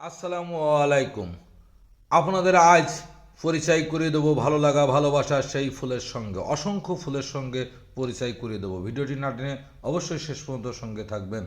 আসসালামু আলাইকুম। আপনাদের আজ পরিচয় করে দেবো ভালো লাগা, ভালোবাসা সেই ফুলের সঙ্গে, অসংখ্য ফুলের সঙ্গে পরিচয় করে দেবো। ভিডিওটি না টেনে অবশ্যই শেষ পর্যন্ত সঙ্গে থাকবেন।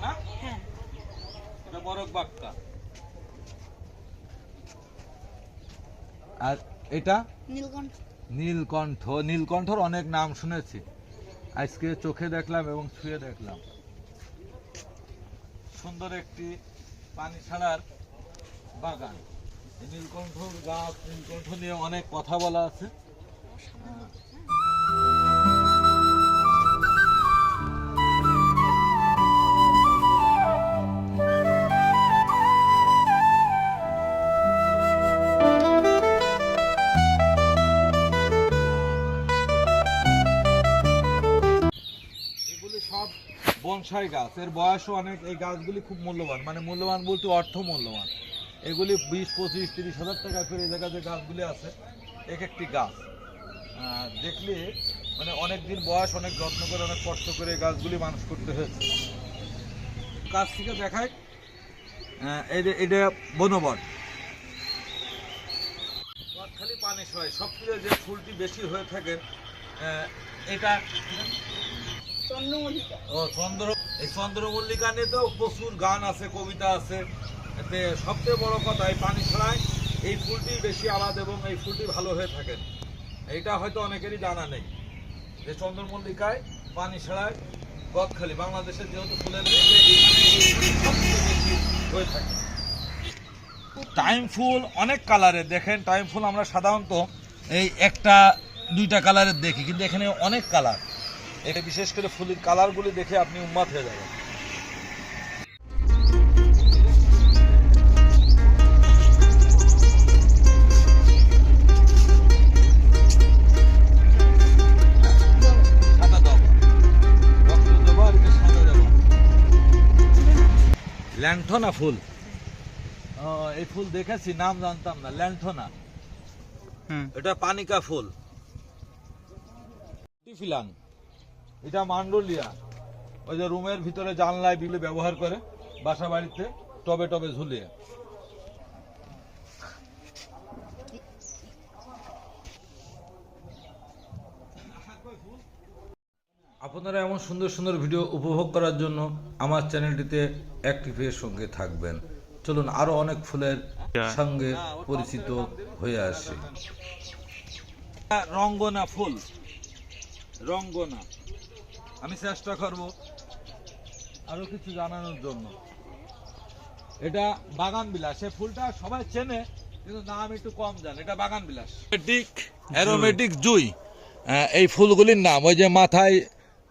না? হ্যাঁ। এটা বরফ বাক্কা। আর এটা? নীলকণ্ঠ। নীলকণ্ঠ। নীলকণ্ঠর অনেক নাম শুনেছি। আজকে চোখে দেখলাম এবং ছুঁয়ে দেখলাম। সুন্দর একটি পানি ছাড়ার বাগান নীলকণ্ঠর গাছ নীলকণ্ঠ নিয়ে অনেক কথা বলা আছে। বনসাই গাছ, এর বয়সও অনেক, এই গাছগুলি খুব মূল্যবান। মানে মূল্যবান বলতে অর্থ মূল্যবান। এগুলি বিশ, পঁচিশ, তিরিশ হাজার টাকা করে এই জায়গায় যে গাছগুলি আছে, এক একটি গাছ। দেখলে মানে অনেক দিন বয়স, অনেক যত্ন করে, অনেক কষ্ট করে গাছগুলি মানুষ করতে হয়েছে। গাছ থেকে দেখায় যে এটা বনবন। খালি পানি সয় সবচেয়ে যে ফুলটি বেশি হয়ে থাকে এটা এই চন্দ্রমল্লিকা নিয়ে তো প্রচুর গান আছে, কবিতা আছে। এতে সবচেয়ে বড় কথা এই পানি ছড়ায়, এই ফুলটি বেশি আলাদা এবং এই ফুলটি ভালো হয়ে থাকে। এইটা হয়তো অনেকেরই জানা নেই, যে চন্দ্রমল্লিকায় পানি ছড়ায় গদখালি বাংলাদেশের যেহেতু ফুলের হয়ে থাকে। টাইম ফুল অনেক কালারের, দেখেন টাইম ফুল আমরা সাধারণত এই একটা, দুইটা কালারের দেখি, কিন্তু এখানে অনেক কালার। এটা বিশেষ করে ফুলের কালারগুলি দেখে আপনি উন্মাদ হয়ে যাবেন। ল্যান্থনা ফুল। এই ফুল দেখেছি নাম জানতাম না ল্যান্থনা এটা পানিকা ফুল। ফিলান এটা মান্ডলিয়া ওই যে রুমের ভিতরে জানলায় বিলে ব্যবহার করে বাসা বাড়িতে টবে টবে ঝুলিয়ে। আপনারা এমন সুন্দর সুন্দর ভিডিও উপভোগ করার জন্য আমার চ্যানেলটিতে অ্যাক্টিভের সঙ্গে থাকবেন। চলুন আরও অনেক ফুলের সঙ্গে পরিচিত হয়ে আসি। রঙ্গনা ফুল। রঙ্গনা। আমি চেষ্টা করব আরও কিছু জানানোর জন্য। এটা বাগান বিলাস, এই ফুলটা সবাই চেনে, কিন্তু নাম একটু কম জানে। এটা বাগান বিলাস। অ্যারোমেটিক জুই। এই ফুলগুলির নাম, ওই যে মাথায়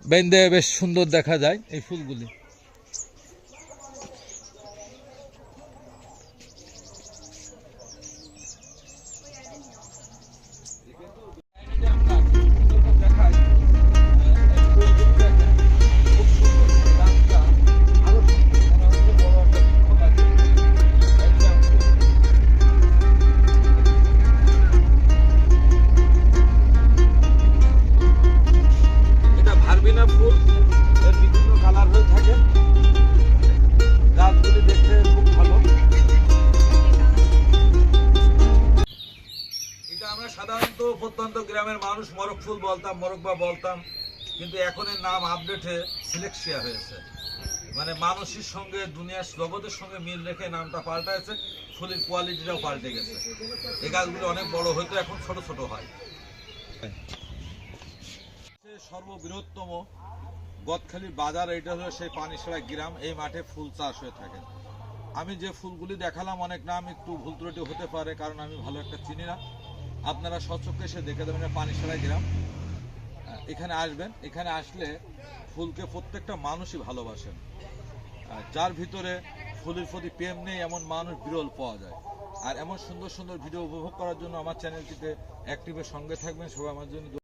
বেঁধে বেশ সুন্দর দেখা যায়, এই ফুলগুলি। গ্রামের মানুষ মরক ফুল বলতাম মরকবা বলতাম, কিন্তু এখন এর নাম আপডেটে সিলেকশিয়া হয়েছে। মানে মানুষের সঙ্গে, দুনিয়ার জগতের সঙ্গে মিল রেখে নামটা পাল্টাছে ফুলের কোয়ালিটিটাও পাল্টে গেছে। এই গাছগুলো অনেক বড় হয়তো এখন ছোট ছোট হয়। সর্ববৃহত্তম গদখালির বাজার, এটা হলো সেই পানিসড়া গ্রাম, এই মাঠে ফুল চাষ হয়ে থাকে। আমি যে ফুলগুলি দেখালাম, অনেক নাম একটু ভুল ত্রুটি হতে পারে, কারণ আমি ভালো একটা চিনি না। আপনারা সচক্ষে এসে দেখে দেবেন পানি পানিসড়া গ্রাম। এখানে আসবেন। এখানে আসলে ফুলকে প্রত্যেকটা মানুষই ভালোবাসেন। যার ভিতরে ফুলের প্রতি প্রেম নেই, এমন মানুষ বিরল পাওয়া যায়। আর এমন সুন্দর সুন্দর ভিডিও উপভোগ করার জন্য আমার চ্যানেলটিতে অ্যাক্টিভের সঙ্গে থাকবেন। সবাই আমার জন্য